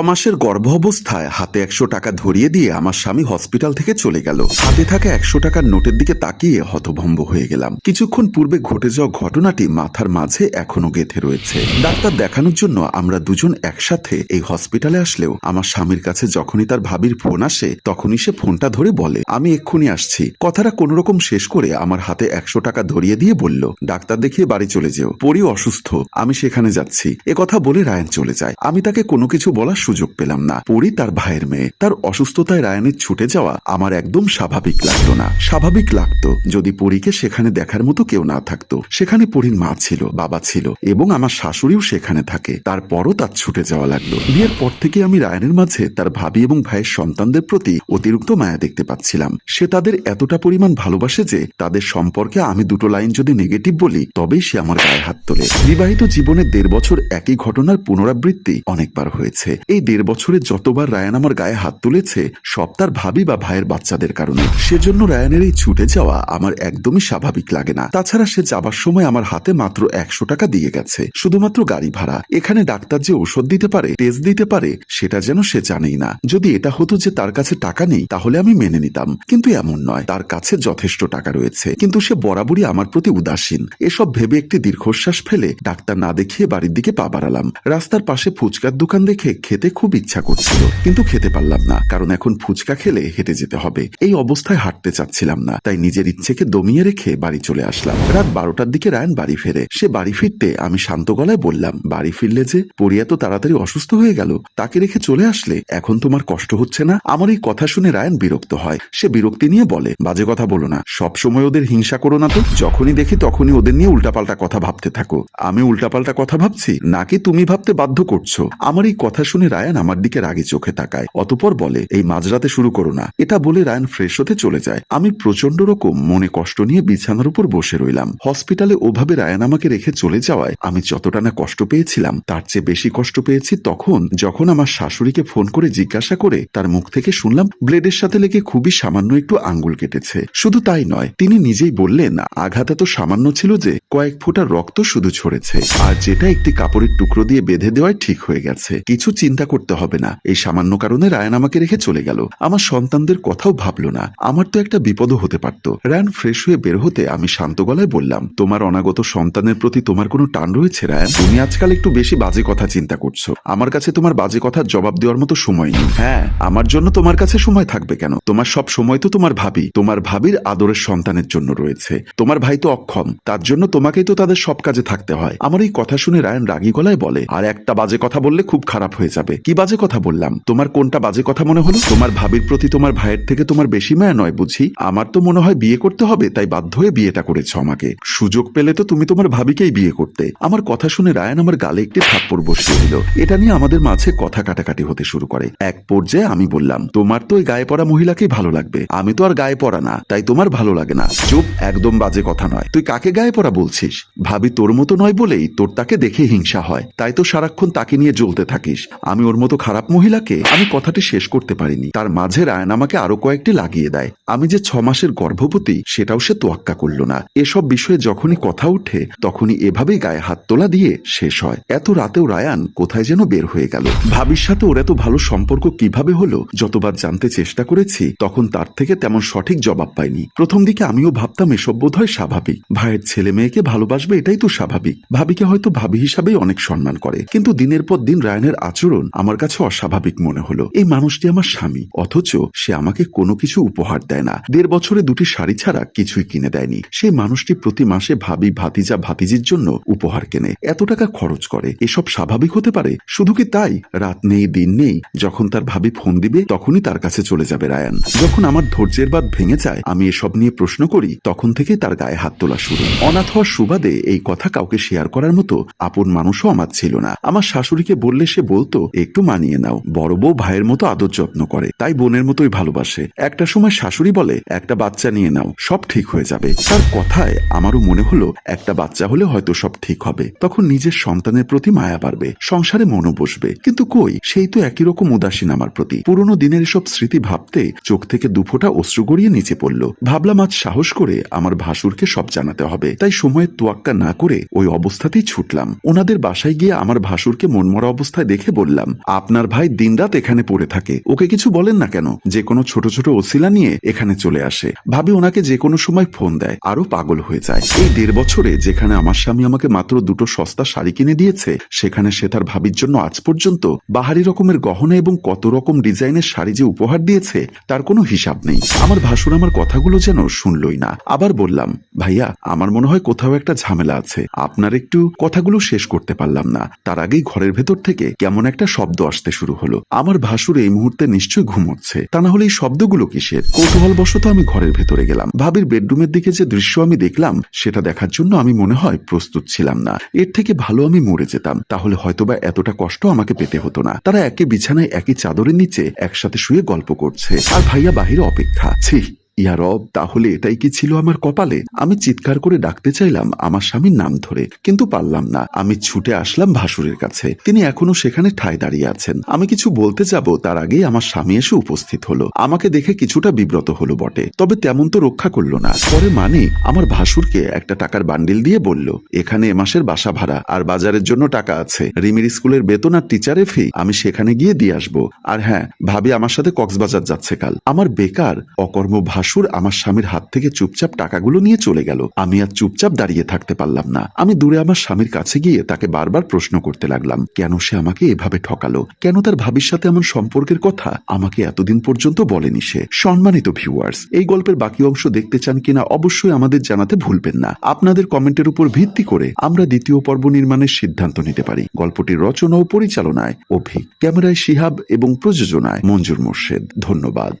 মাসের গর্ভ অবস্থায় হাতে একশো টাকা ধরিয়ে দিয়ে আমার স্বামী হসপিটাল থেকে চলে গেল। হাতে থাকা একশো টাকার নোটের দিকে তাকিয়ে হতভম্ব হয়ে গেলাম। কিছুক্ষণ পূর্বে ঘটে যাওয়া ঘটনাটি মাথার মাঝে এখনও গেঁথে রয়েছে। ডাক্তার দেখানোর জন্য আমরা দুজন একসাথে এই হসপিটালে আসলেও আমার স্বামীর কাছে যখনই তার ভাবির ফোন আসে, তখনই সে ফোনটা ধরে বলে, আমি এক্ষুনি আসছি। কথাটা কোনো রকম শেষ করে আমার হাতে একশো টাকা ধরিয়ে দিয়ে বলল, ডাক্তার দেখিয়ে বাড়ি চলে যেও। পরি অসুস্থ। আমি সেখানে যাচ্ছি। কথা বলে রায়ান চলে যায়। আমি তাকে কোনো কিছু বলার সুযোগ পেলাম না। পরি তার ভাইয়ের মেয়ে। তার অসুস্থতায় রায়ানের ছুটে যাওয়া আমার একদম স্বাভাবিক লাগতো না। স্বাভাবিক লাগতো যদি পরীকে সেখানে দেখার মতো কেউ না থাকতো। সেখানে পরীর মা ছিল, বাবা ছিল এবং আমার শাশুড়িও সেখানে থাকে। তারপরও তার ছুটে যাওয়া লাগল। বিয়ের পর থেকে আমি রায়ানের মাঝে তার ভাবি এবং ভাইয়ের সন্তানদের প্রতি অতিরিক্ত মায়া দেখতে পাচ্ছিলাম। সে তাদের এতটা পরিমাণ ভালোবাসে যে তাদের সম্পর্কে আমি দুটো লাইন যদি নেগেটিভ বলি, তবেই সে আমার গায়ে হাত তোলে। বিবাহিত জীবনে দেড় বছর একই ঘটনার পুনরাবৃত্তি অনেকবার হয়েছে। এই দেড় বছরে যতবার রায়ান আমার গায়ে হাত তুলেছে, সব তার ভাবি বা ভাইয়ের বাচ্চাদের কারণে। সেজন্য রায়ানের এই ছুটে যাওয়া আমার একদমই স্বাভাবিক লাগে না। তাছাড়া সে যাবার সময় আমার হাতে মাত্র একশো টাকা দিয়ে গেছে। শুধুমাত্র গাড়ি ভাড়া। এখানে ডাক্তার যে ওষুধ দিতে পারে, টেস্ট দিতে পারে, সেটা যেন সে জানেই না। যদি এটা হতো যে তার কাছে টাকা নেই, তাহলে আমি মেনে নিতাম। কিন্তু এমন নয়। তার কাছে যথেষ্ট টাকা রয়েছে। কিন্তু সে বরাবরই আমার প্রতি উদাসীন। এসব ভেবে একটি দীর্ঘশ্বাস ফেলে ডাক্তার না দেখিয়ে বাড়ির দিকে পা বাড়ালাম। রাস্তার পাশে ফুচকার দোকান দেখে খেতে খুব ইচ্ছা করছিল, কিন্তু খেতে পারলাম না, কারণ এখন ফুচকা খেলে হেঁটে যেতে হবে। এই অবস্থায় হাঁটতে চাচ্ছিলাম না, তাই নিজের ইচ্ছেকে দমিয়ে রেখে বাড়ি চলে আসলাম। রাত বারোটার দিকে রায়ন বাড়ি ফেরে। সে বাড়ি ফিরতে আমি শান্ত গলায় বললাম, বাড়ি ফিরলে যে পরিয়া তো তাড়াতাড়ি অসুস্থ হয়ে গেল, তাকে রেখে চলে আসলে এখন তোমার কষ্ট হচ্ছে না? আমার এই কথা শুনে রায়ন বিরক্ত হয়। সে বিরক্তি নিয়ে বলে, বাজে কথা বলো না, সব সময় ওদের হিংসা করো না তো। যখনই দেখি তখনই ওদের নিয়ে উল্টাপাল্টা কথা ভাবতে থাকো। আমি উল্টাপাল্টা কথা ভাবছি, নাকি তুমি ভাবতে বাধ্য করছ? আমার এই কথা শুনে রায়ান আমার দিকে রাগে চোখে তাকায়। অতপর বলে, এই মাঝরাতে শুরু করো না। এটা বলে রায়ান ফ্রেশ হতে চলে যায়। আমি প্রচণ্ড রকম মনে কষ্ট নিয়ে বিছানার উপর বসে রইলাম। হসপিটালে ওভাবে রায়ান আমাকে রেখে চলে যাওয়ায় আমি যতটা না কষ্ট পেয়েছিলাম, তার চেয়ে বেশি কষ্ট পেয়েছি তখন যখন আমার শাশুড়িকে ফোন করে জিজ্ঞাসা করে তার মুখ থেকে শুনলাম, ব্লেডের সাথে লেগে খুবই সামান্য একটু আঙ্গুল কেটেছে। শুধু তাই নয়, তিনি নিজেই বললেন, আঘাত এত সামান্য ছিল যে কয়েক ফোঁটা রক্ত শুধু ছড়েছে আর যেটা একটি কাপড়ের টুকরো দিয়ে বেঁধে দেওয়ায় ঠিক হয়ে গেছে। কিছু চিন্তা করতে হবে না। এই সামান্য কারণে রায়ান আমাকে রেখে চলে গেল। আমার সন্তানদের কথাও ভাবলো না। আমার তো একটা বিপদও হতে পারত। রায়ান ফ্রেশ হয়ে বের হতে আমি শান্ত গলায় বললাম, তোমার অনাগত সন্তানের প্রতি তোমার কোনো টান রয়েছে, রায়ান? তুমি আজকাল একটু বেশি বাজে কথা চিন্তা করছ। আমার কাছে তোমার বাজে কথার জবাব দেওয়ার মতো সময় নেই। হ্যাঁ আমার জন্য তোমার কাছে সময় থাকবে কেন? তোমার সব সময় তো তোমার ভাবি। তোমার ভাবির আদরের সন্তানের জন্য রয়েছে। তোমার ভাই তো অক্ষম। তার জন্য তোমাকেই তো তাদের সব কাজে থাকতে হয়। আমার এই কথা শুনে রায়ান রাগী গলায় বলে, আর একটা বাজে কথা বললে খুব খারাপ হয়ে যাবে। কি বাজে কথা বললাম? তোমার কোনটা বাজে কথা মনে হলো? তোমার ভাবির প্রতি তোমার ভাইয়ের থেকে তোমার বেশি মায়া নয় বুঝি? আমার তো মনে হয় বিয়ে করতে হবে, তাই বাধ্য হয়ে বিয়েটা করেছ আমাকে। সুযোগ পেলে তো তুমি তোমার ভাবিকেই বিয়ে করতে। আমার কথা শুনে রায়ান আমার গালে একটি থাপ্পড় বসিয়ে দিল। এটা নিয়ে আমাদের মাঝে কথা কাটাকাটি হতে শুরু করে। এক পর্যায়ে আমি বললাম, তোমার তো ওই গায়ে পড়া মহিলাকেই ভালো লাগবে। আমি তো আর গায়ে পড়া না, তাই তোমার ভালো লাগে না। চুপ, একদম বাজে কথা নয়। তুই কাকে গায়ে পড়া বলছিস? ভাবি তোর মতো নয় বলেই তোর তাকে দেখে হিংসা হয়। তাই তো সারাক্ষণ তাকে নিয়ে জ্বলতে থাকিস। আমি ওর মতো খারাপ মহিলাকে আমি কথাটি শেষ করতে পারিনি। তার মাঝে রায়ন আমাকে আরও কয়েকটি লাগিয়ে দেয়। আমি যে ছ মাসের গর্ভবতী, সেটাও সে তোয়াক্কা করল না। এসব বিষয়ে যখনই কথা উঠে, তখনই এভাবেই গায়ে হাত তোলা দিয়ে শেষ হয়। এত রাতেও রায়ান কোথায় যেন বের হয়ে গেল। ভাবির সাথে ওর এত ভালো সম্পর্ক কীভাবে হলো, যতবার জানতে চেষ্টা করেছি, তখন তার থেকে তেমন সঠিক জবাব পাইনি। প্রথম দিকে আমিও ভাবতাম এসব বোধ হয় স্বাভাবিক। ভাইয়ের ছেলে মেয়েকে ভালোবাসবে, এটাই তো স্বাভাবিক। ভাবিকে হয়তো ভাবি হিসাবেই অনেক সম্মান করে। কিন্তু দিনের পর দিন রায়নের আচরণ আমার কাছে অস্বাভাবিক মনে হলো, এই মানুষটি আমার স্বামী, অথচ সে আমাকে কোনো কিছু উপহার দেয় না। দেড় বছরে দুটি শাড়ি ছাড়া কিছুই কিনে দেয়নি। সেই মানুষটি প্রতি মাসে ভাবি ভাতিজা ভাতিজির জন্য উপহার কেনে। এত টাকা খরচ করে। এসব স্বাভাবিক হতে পারে? শুধু কি তাই? রাত নেই, দিন নেই। যখন তার ভাবি ফোন দিবে, তখনই তার কাছে চলে যাবে রায়ান। যখন আমার ধৈর্যের বাদ ভেঙে যায়, আমি এসব নিয়ে প্রশ্ন করি, তখন থেকে তার গায়ে হাত তোলা শুরু। অনাথ হওয়ার সুবাদে এই কথা কাউকে শেয়ার করার মতো আপন মানুষও আমার ছিল না। আমার শাশুড়িকে বললে সে বলতো একটু মানিয়ে নাও। বড় বউ ভাইয়ের মতো আদর যত্ন করে, তাই বোনের মতোই ভালোবাসে। একটা সময় শাশুড়ি বলে, একটা বাচ্চা নিয়ে নাও, সব ঠিক হয়ে যাবে। তার কথায় আমারও মনে হলো, একটা বাচ্চা হলে হয়তো সব ঠিক হবে। তখন নিজের সন্তানের প্রতি মায়া বাড়বে, সংসারে মনও বসবে। কিন্তু কই, সেই তো একই রকম উদাসীন আমার প্রতি। পুরনো দিনের এসব স্মৃতি ভাবতে চোখ থেকে দুফোটা অশ্রু গড়িয়ে নিচে পড়ল। ভাবলাম আজ সাহস করে আমার ভাসুরকে সব জানাতে হবে। তাই সময়ের তোয়াক্কা না করে ওই অবস্থাতেই ছুটলাম। ওনাদের বাসায় গিয়ে আমার ভাসুরকে মনমরা অবস্থায় দেখে বললাম বললাম আপনার ভাই দিনরাত এখানে পড়ে থাকে। ওকে কিছু বলেন না কেন? যে কোনো ছোট ছোট ওসিলা নিয়ে এখানে চলে আসে। ভাবি ওনাকে যে কোনো সময় ফোন দেয়। আরও পাগল হয়ে যায়। এই দেড় বছরে যেখানে আমার স্বামী আমাকে মাত্র দুটো সস্তা শাড়ি কিনে দিয়েছে, সেখানে সে তার ভাবির জন্য আজ পর্যন্ত বাহারি রকমের গহনা এবং কত রকম ডিজাইনের শাড়ি যে উপহার দিয়েছে, তার কোনো হিসাব নেই। আমার ভাসুর আমার কথাগুলো যেন শুনলই না। আবার বললাম, ভাইয়া, আমার মনে হয় কোথাও একটা ঝামেলা আছে। আপনার একটু কথাগুলো শেষ করতে পারলাম না। তার আগেই ঘরের ভেতর থেকে কেমন একটা শব্দ আসতে শুরু হলো। আমার ভাসুর এই মুহূর্তে নিশ্চয়ই ঘুমোচ্ছে। তা না হলে এই শব্দগুলো কিসের? কৌতূহল বশত আমি ঘরের ভেতরে গেলাম। ভাবির বেডরুমের দিকে যে দৃশ্য আমি দেখলাম, সেটা দেখার জন্য আমি মনে হয় প্রস্তুত ছিলাম না। এর থেকে ভালো আমি মরে যেতাম। তাহলে হয়তোবা এতটা কষ্ট আমাকে পেতে হতো না। তারা একে বিছানায় একই চাদরের নিচে একসাথে শুয়ে গল্প করছে। আর ভাইয়া বাহিরে অপেক্ষা। ছি! ইয়া রব, তাহলে এটাই কি ছিল আমার কপালে? আমি চিৎকার করে ডাকতে চাইলাম আমার স্বামীর নাম ধরে, কিন্তু পারলাম না। আমি ছুটে আসলাম ভাসুরের কাছে। তিনি এখনও সেখানে ঠায় দাঁড়িয়ে আছেন। আমি কিছু বলতে যাব, তার আগেই আমার স্বামী এসে উপস্থিত হলো। আমাকে দেখে কিছুটা বিব্রত হলো বটে, তবে তেমন তো রক্ষা করল না। পরে মানে আমার ভাসুরকে একটা টাকার বান্ডিল দিয়ে বলল, এখানে এ মাসের বাসা ভাড়া, আর বাজারের জন্য টাকা আছে। রিমির স্কুলের বেতন আর টিচারের ফি, আমি সেখানে গিয়ে দিয়ে আসব। আর হ্যাঁ ভাবি আমার সাথে কক্সবাজার যাচ্ছে কাল। আমার বেকার অকর্ম ভাসুর আমার স্বামীর হাত থেকে চুপচাপ টাকাগুলো নিয়ে চলে গেল। আমি আর চুপচাপ দাঁড়িয়ে থাকতে পারলাম না। আমি দূরে আমার স্বামীর কাছে গিয়ে তাকে বারবার প্রশ্ন করতে লাগলাম, কেন সে আমাকে এভাবে ঠকালো? কেন তার ভাবির সাথে আমার সম্পর্কের কথা আমাকে এতদিন পর্যন্ত বলেনি সে? সম্মানিত ভিউয়ার্স এই গল্পের বাকি অংশ দেখতে চান কিনা অবশ্যই আমাদের জানাতে ভুলবেন না। আপনাদের কমেন্টের উপর ভিত্তি করে আমরা দ্বিতীয় পর্ব নির্মাণের সিদ্ধান্ত নিতে পারি। গল্পটির রচনা ও পরিচালনায় অভিক, ক্যামেরায় শিহাব এবং প্রযোজনায় মঞ্জুর মোর্শেদ। ধন্যবাদ।